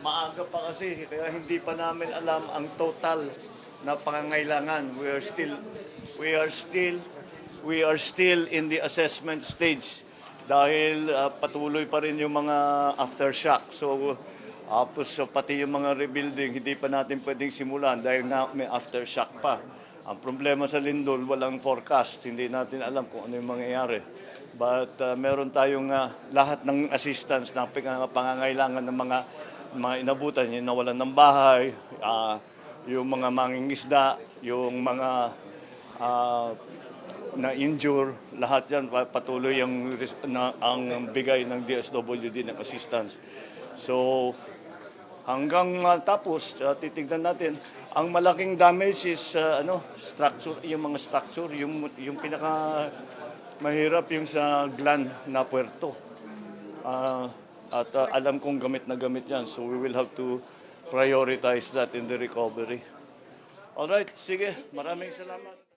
maaga pa kasi, kaya hindi pa namin alam ang total na pangangailangan. We are still, we are still, we are still in the assessment stage dahil ah, patuloy pa rin yung mga aftershock. So, tapos so, pati yung mga rebuilding, hindi pa natin pwedeng simulan dahil nga may aftershock pa. Ang problema sa Lindol, walang forecast. Hindi natin alam kung ano yung mangyayari. But uh, meron tayong uh, lahat ng assistance na pang- pangangailangan ng mga mga inabutan, yung nawalan ng bahay, ah, yung mga mangingisda, yung mga ah, na-injure, lahat yan pa- patuloy ang, na, ang bigay ng DSWD ng assistance. So, hanggang uh, tapos, uh, titignan natin, ang malaking damage is uh, ano, structure, yung mga structure, yung, yung pinaka mahirap yung sa gland na puerto. Ah, at uh, alam kong gamit na gamit yan, so we will have to prioritize that in the recovery. Alright, sige, maraming salamat.